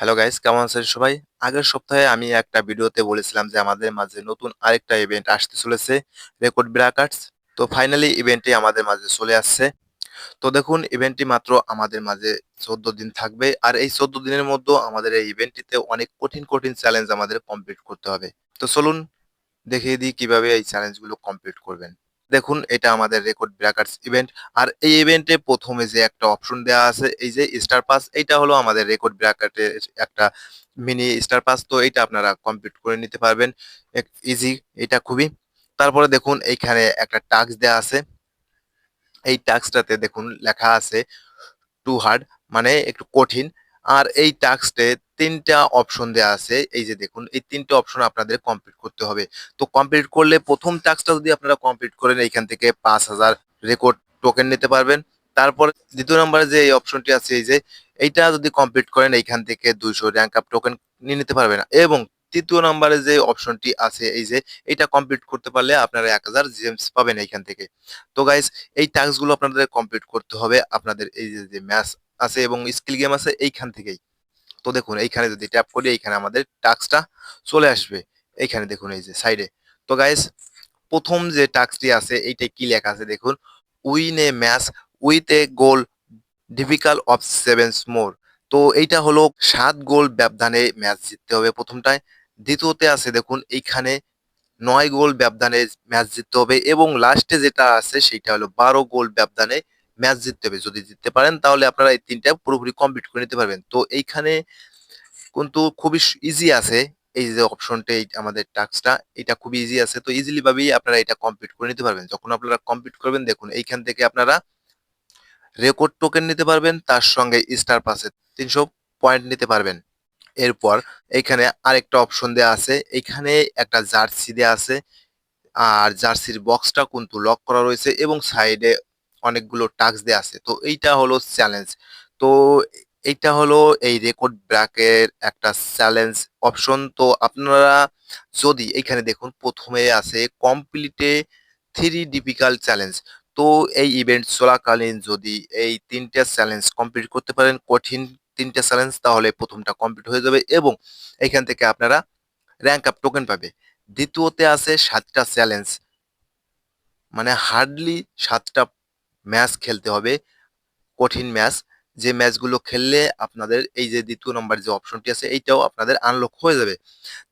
Hello guys কেমন আছেন সবাই? আগের সপ্তাহে আমি একটা ভিডিওতে বলেছিলাম যে আমাদের মাঝে নতুন আরেকটা ইভেন্ট আসতে চলেছে রেকর্ড ব্রাকার্স তো ফাইনালি ইভেন্টটি আমাদের মাঝে চলে আসছে। তো দেখুন ইভেন্টটি মাত্র আমাদের মাঝে চোদ্দ দিন থাকবে আর এই চোদ্দ দিনের মধ্যে আমাদের এই ইভেন্টটিতে অনেক কঠিন কঠিন চ্যালেঞ্জ আমাদের কমপ্লিট করতে হবে। তো চলুন, দেখিয়ে দিই কীভাবে এই চ্যালেঞ্জগুলো কমপ্লিট করবেন। দেখুন, এটা আমাদের রেকর্ড ব্রেকার্স ইভেন্ট আর এই ইভেন্টে প্রথমে যে একটা অপশন দেওয়া আছে, এই যে স্টার পাস এইটা হলো আমাদের রেকর্ড ব্রেকারের একটা মিনি স্টার পাস তো এটা আপনারা কমপ্লিট করে নিতে পারবেন। ইজি এটা খুবই। তারপরে দেখুন, এইখানে একটা টাস্ক দেওয়া আছে। এই টাস্কটাতে দেখুন, লেখা আছে টু হার্ড মানে একটু কঠিন। আর এই টাস্কটে তিনটা অপশন দেওয়া আছে। এই যে দেখুন, এই তিনটা অপশন আপনাদের কমপ্লিট করতে হবে। তো কমপ্লিট করলে প্রথম টাস্কটা যদি আপনারা কমপ্লিট করেন, এইখান থেকে পাঁচ হাজার রেকর্ড টোকেন নিতে পারবেন। তারপর দ্বিতীয় নম্বরে যে এই অপশনটি আছে, এই যে এইটা যদি কমপ্লিট করেন, এইখান থেকে দুইশো র্যাঙ্ক আপ টোকেন নিয়ে নিতে পারবেন। এবং তৃতীয় নম্বরে যে অপশনটি আছে, এই যে এটা কমপ্লিট করতে পারলে আপনারা এক হাজার জেমস পাবেন এইখান থেকে। তো গাইস এই টাস্কগুলো আপনাদের কমপ্লিট করতে হবে। আপনাদের এই যে যে ম্যাচ আছে এবং স্কিল গেম আছে, এইখান থেকেই। তো দেখুন, এইখানে যদি ট্যাপ করি, এইখানে আমাদের টাস্কটা চলে আসবে। এইখানে দেখুন, এই যে সাইডে তো গাইস প্রথম যে টাস্কটি আছে এইটাই কি লেখা আছে দেখুন? Win a match with a goal difficult of sevens more তো এইটা হলো সাত গোল ব্যবধানে ম্যাচ জিততে হবে প্রথমটায়। দ্বিতীয়তে আছে দেখুন, এইখানে নয় গোল ব্যবধানে ম্যাচ জিততে হবে এবং লাস্টে যেটা আছে সেটা হলো বারো গোল ব্যবধানে ম্যাচ জিততে হবে। যদি জিততে পারেন, তাহলে আপনারা এই তিনটা পুরোপুরি কমপ্লিট করে নিতে পারবেন। তো এইখানে কিন্তু খুবই ইজি আছে এই যে অপশনটা আমাদের টাস্কটা এটা খুবই ইজি আছে। তো ইজিলি ভাবেই আপনারা এটা কমপ্লিট করে নিতে পারবেন। যখন আপনারা কমপ্লিট করবেন, দেখুন, এইখান থেকে আপনারা রেকর্ড টোকেন নিতে পারবেন, তার সঙ্গে স্টার পাসে তিনশো পয়েন্ট নিতে পারবেন। এরপর এইখানে আরেকটা অপশন দেওয়া আছে। এইখানে একটা জার্সি দেওয়া আছে। আর জার্সির বক্সটা কিন্তু লক করা রয়েছে এবং সাইডে অনেকগুলো টাস্ক দেওয়া আছে। তো এইটা হলো চ্যালেঞ্জ তো এইটা হলো এই রেকর্ড ব্র্যাকের একটা চ্যালেঞ্জ অপশন তো আপনারা যদি এখানে দেখুন, প্রথমে আছে কমপ্লিটে থ্রি ডিফিকাল্ট চ্যালেঞ্জ তো এই ইভেন্ট চলাকালীন যদি এই তিনটা চ্যালেঞ্জ কমপ্লিট করতে পারেন, কঠিন তিনটা চ্যালেঞ্জ তাহলে প্রথমটা কমপ্লিট হয়ে যাবে এবং এখান থেকে আপনারা র্যাঙ্ক আপ টোকেন পাবে। দ্বিতীয়তে আছে সাতটা চ্যালেঞ্জ মানে হার্ডলি সাতটা ম্যাচ খেলতে হবে, কঠিন ম্যাচ। যে ম্যাচগুলো খেললে আপনাদের এই যে দ্বিতীয় নম্বর যে অপশনটি আছে, এইটাও আপনাদের আনলক হয়ে যাবে।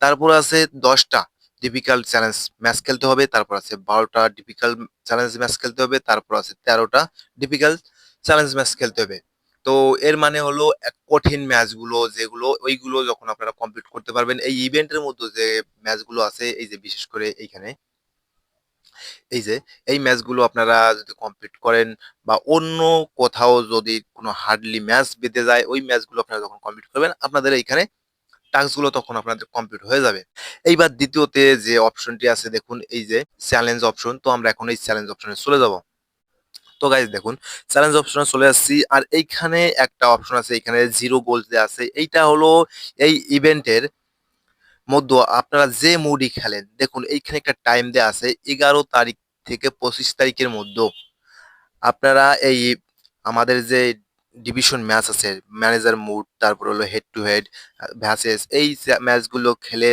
তারপর আছে দশটা ডিফিকাল্ট চ্যালেঞ্জ ম্যাচ খেলতে হবে, তারপর আছে বারোটা ডিফিকাল্ট চ্যালেঞ্জ ম্যাচ খেলতে হবে, তারপর আছে তেরোটা ডিফিকাল্ট চ্যালেঞ্জ ম্যাচ খেলতে হবে। তো এর মানে হলো এক কঠিন ম্যাচগুলো, যেগুলো, ওইগুলো যখন আপনারা কমপ্লিট করতে পারবেন, এই ইভেন্টের মধ্যে যে ম্যাচগুলো আছে, এই যে বিশেষ করে এইখানে এই যে, এই ম্যাচগুলো আপনারা যদি কমপ্লিট করেন বা অন্য কোথাও যদি কোনো হার্ডলি ম্যাচ বেঁধে যায়, ওই ম্যাচগুলো আপনারা যখন কমপ্লিট করবেন, আপনাদের এইখানে টাস্কগুলো তখন আপনাদের কমপ্লিট হয়ে যাবে। এইবার দ্বিতীয়তে যে অপশনটি আছে, দেখুন, এই যে চ্যালেঞ্জ অপশন তো আমরা এখন এই চ্যালেঞ্জ অপশনে চলে যাব। তো গাইজ দেখুন চ্যালেঞ্জ অপশনে চলে আসছি, আর এইখানে একটা অপশন আছে, এইখানে জিরো দেওয়া আছে, এইটা হলো এই ইভেন্টের মধ্য আপনারা যে মুডি খেলেন, দেখুন, এইখানে একটা টাইম দেওয়া আছে, এগারো তারিখ থেকে পঁচিশ তারিখের মধ্যে। আপনারা এই আমাদের যে ডিভিশন ম্যাচ আছে ম্যানেজার মুড তারপর হলো হেড টু হেড ভ্যাসেস এই ম্যাচগুলো খেলে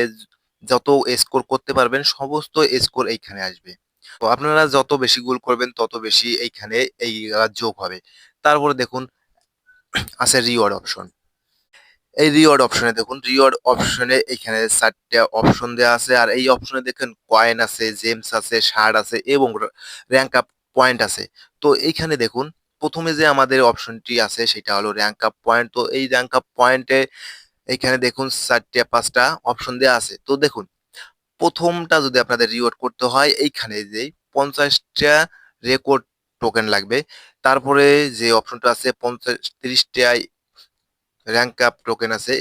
যত স্কোর করতে পারবেন, সমস্ত স্কোর এইখানে আসবে। তো আপনারা যত বেশি গোল করবেন, তত বেশি এইখানে এই যোগ হবে। তারপরে দেখুন আছে রিওয়ার্ড অপশন এই রিওয়ার্ড অপশনে দেখুন রিওয়ার্ড অপশনে এখানে চারটে অপশন দেওয়া আছে, আর এই অপশনে দেখেন কয়েন আছে জেমস আছে শার্ট আছে এবং র্যাঙ্ক আপ পয়েন্ট আছে। তো এইখানে দেখুন, প্রথমে যে আমাদের অপশনটি আছে সেটা হলো র্যাঙ্ক আপ পয়েন্ট তো এই র্যাঙ্ক আপ পয়েন্টে এইখানে দেখুন চারটে, পাঁচটা অপশন দেওয়া আছে। তো দেখুন, প্রথমটা যদি আপনাদের রিওয়ার্ড করতে হয়, এইখানে যে পঞ্চাশটা রেকর্ড টোকেন লাগবে। তারপরে যে অপশনটা আছে, পঞ্চাশ তিরিশটা র্যাঙ্ক আপ টোকেন আছে,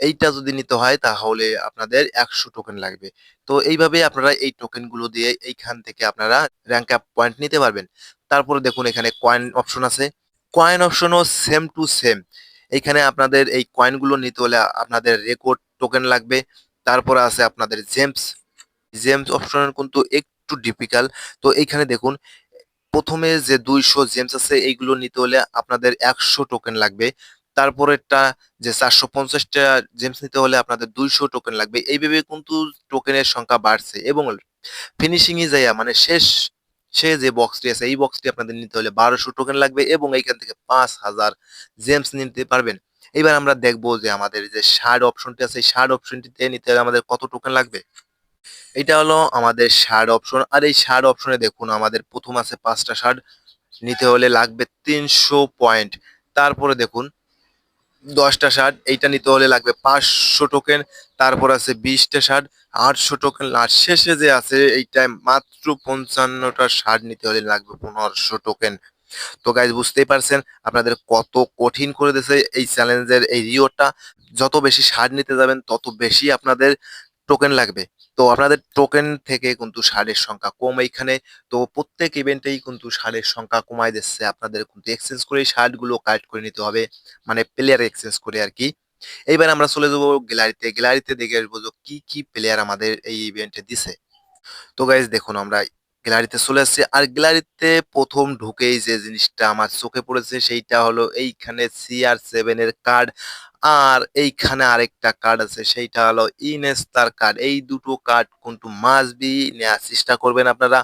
এইটা যদি নিতে হয় তাহলে আপনাদের একশো টোকেন লাগবে। তো এইভাবে আপনারা এই টোকেনগুলো দিয়ে এইখান থেকে আপনারা র্যাঙ্ক আপ পয়েন্ট নিতে পারবেন। তারপরে দেখুন এখানে কয়েন অপশন আছে। কয়েন অপশনও সেম টু সেম এইখানে আপনাদের এই কয়েনগুলো নিতে হলে আপনাদের রেকর্ড টোকেন লাগবে। তারপরে আছে আপনাদের জেমস জেমস অপশন কিন্তু একটু ডিফিকাল্ট তো এইখানে দেখুন, প্রথমে যে দুইশো জেমস আছে, এইগুলো নিতে হলে আপনাদের একশো টোকেন লাগবে। তারপরেরটা যে চারশো পঞ্চাশটা জেমস নিতে হলে আপনাদের দুইশো টোকেন লাগবে। এইভাবে কিন্তু টোকেনের সংখ্যা বাড়ছে এবং ফিনিশিং এ যাইয়া মানে শেষ, সে যে বক্সটি আছে, এই বক্সটি আপনাদের নিতে হলে বারোশো টোকেন লাগবে এবং এইখান থেকে পাঁচ হাজার জেমস নিতে পারবেন। এবার আমরা দেখব যে আমাদের যে শার্ট অপশনটি আছে, এই শার্ট অপশনটিতে নিতে হলে আমাদের কত টোকেন লাগবে? এটা হলো আমাদের শার্ট অপশন আর এই শার্ট অপশনে দেখুন, আমাদের প্রথম আছে পাঁচটা শার্ট নিতে হলে লাগবে তিনশো পয়েন্ট তারপরে দেখুন দশটা শার্ট এইটা নিতে হলে লাগবে পাঁচশো টোকেন তারপর আছে বিশটা শার্ট আটশো টোকেন আর শেষে যে আছে এইটায় মাত্র পঞ্চান্নটা শার্ট নিতে হলে লাগবে পনেরোশো টোকেন তো গাইজ বুঝতেই পারছেন, আপনাদের কত কঠিন করে দিয়েছে এই চ্যালেঞ্জের এই রিওটা। যত বেশি সার নিতে যাবেন, তত বেশি আপনাদের টোকেন লাগবে। তো আপনাদের টোকেন থেকে কিন্তু সারের সংখ্যা কম এইখানে। তো প্রত্যেক ইভেন্টেই কিন্তু সারের সংখ্যা কমায় দিচ্ছে। আপনাদের কিন্তু এক্সচেঞ্জ করে শার্টগুলো কালেক্ট করে নিতে হবে। মানে প্লেয়ার এক্সচেঞ্জ করে আর কি। এইবার আমরা চলে যাব গ্যালারিতে গ্যালারিতে দেখে আসব যে কি কি প্লেয়ার আমাদের এই ইভেন্টে দিছে। তো গাইজ দেখুন আমরা গ্যালারিতে চলে আসছি। আর গ্যালারিতে প্রথম ঢুকেই যে জিনিসটা আমার চোখে পড়েছে, সেইটা হলো এইখানে সিআর সেভেন এর কার্ড আর এইখানে আরেকটা কার্ড আছে, সেইটা হলো ইনেস্তার কার্ড এই দুটো কার্ড কিন্তু মাস্ট বি নেওয়ার চেষ্টা করবেন আপনারা।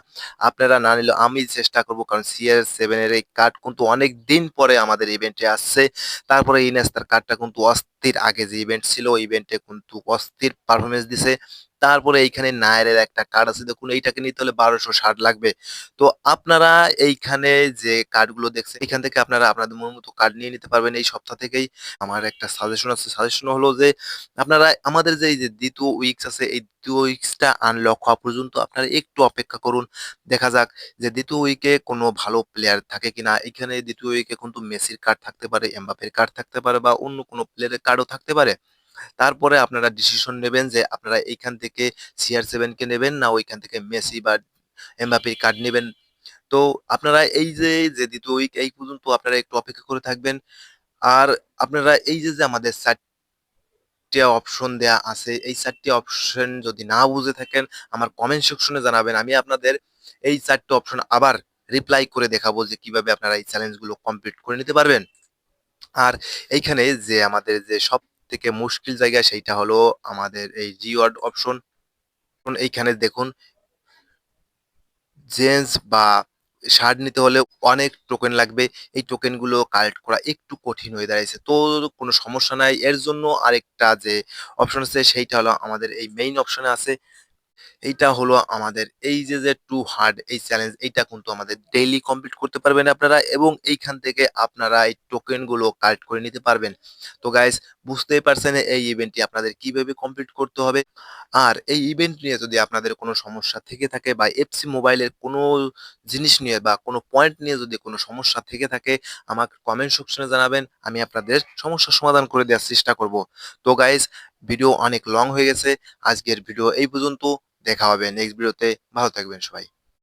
আপনারা না নিলে আমি চেষ্টা করব, কারণ সিআর সেভেন এর এই কার্ড কিন্তু অনেক দিন পরে আমাদের ইভেন্টে আসছে। তারপরে ইনেস্তার কার্ডটা কিন্তু অস্থির আগে যে ইভেন্ট ছিল, ওই ইভেন্টে কিন্তু অস্থির পারফরমেন্স দিছে। তারপরে এইখানে নায়ারের একটা কার্ড আছে, দেখুন এইটাকে নিতে হলে বারোশো ষাট লাগবে। তো আপনারা এইখানে যে কার্ডগুলো দেখছেন, এখান থেকে আপনারা আপনাদের মন মতো কার্ড নিয়ে নিতে পারবেন। এই সপ্তাহ থেকেই আমার একটা সাজেশন আছে। সাজেশন হলো যে, আপনারা আমাদের যে যে দ্বিতীয় উইকস আছে, এই দ্বিতীয় উইকসটা আনলক হওয়া পর্যন্ত আপনারা একটু অপেক্ষা করুন। দেখা যাক যে, দ্বিতীয় উইকে কোনো ভালো প্লেয়ার থাকে কিনা। এখানে দ্বিতীয় উইকে কিন্তু মেসির কার্ড থাকতে পারে এমবাপের কার্ড থাকতে পারে বা অন্য কোনো প্লেয়ারের কার্ডও থাকতে পারে। তারপরে আপনারা ডিসিশন নেবেন যে, আপনারা এইখান থেকে সিআর সেভেন কে নেবেন না ওইখান থেকে মেসি বা এমবাপের কার্ড নেবেন। তো আপনারা এই যে দ্বিতীয় উইক এই পর্যন্ত আপনারা একটু অপেক্ষা করে থাকবেন। আর আপনারা এই যে যে আমাদের চারটে অপশন দেয়া আছে, এই চারটি অপশন যদি না বুঝে থাকেন, আমার কমেন্ট সেকশনে জানাবেন। আমি আপনাদের এই চারটে অপশন আবার রিপ্লাই করে দেখাবো যে কীভাবে আপনারা এই চ্যালেঞ্জগুলো কমপ্লিট করে নিতে পারবেন। আর এইখানে যে আমাদের যে সব থেকে মুশকিল জায়গা, সেইটা হলো আমাদের এই রিওয়ার্ড অপশন এইখানে দেখুন জেন্স বা শার্ট নিতে হলে অনেক টোকেন লাগবে। এই টোকেনগুলো কালেক্ট করা একটু কঠিন হয়ে দাঁড়িয়েছে তো কোনো সমস্যা নাই। এর জন্য আরেকটা যে অপশন আছে, সেইটা হলো আমাদের এই মেইন অপশনে আছে। এইটা হলো আমাদের এই যে যে টু হার্ড এই চ্যালেঞ্জ এইটা কিন্তু আমাদের ডেইলি কমপ্লিট করতে পারবেন আপনারা এবং এইখান থেকে আপনারা এই টোকেনগুলো কালেক্ট করে নিতে পারবেন। তো গাইস বুঝতেই পারছেন এই ইভেন্টটি আপনাদের কীভাবে কমপ্লিট করতে হবে। আর এই ইভেন্ট নিয়ে যদি আপনাদের কোনো সমস্যা থেকে থাকে বা এফসি মোবাইলের কোনো জিনিস নিয়ে বা কোনো পয়েন্ট নিয়ে যদি কোনো সমস্যা থেকে থাকে, আমাকে কমেন্ট সেকশনে জানাবেন, আমি আপনাদের সমস্যার সমাধান করে দেওয়ার চেষ্টা করব। তো গাইস ভিডিও অনেক লং হয়ে গেছে। আজকের ভিডিও এই পর্যন্ত। দেখা হবে নেক্সট ভিডিওতে ভালো থাকবেন সবাই।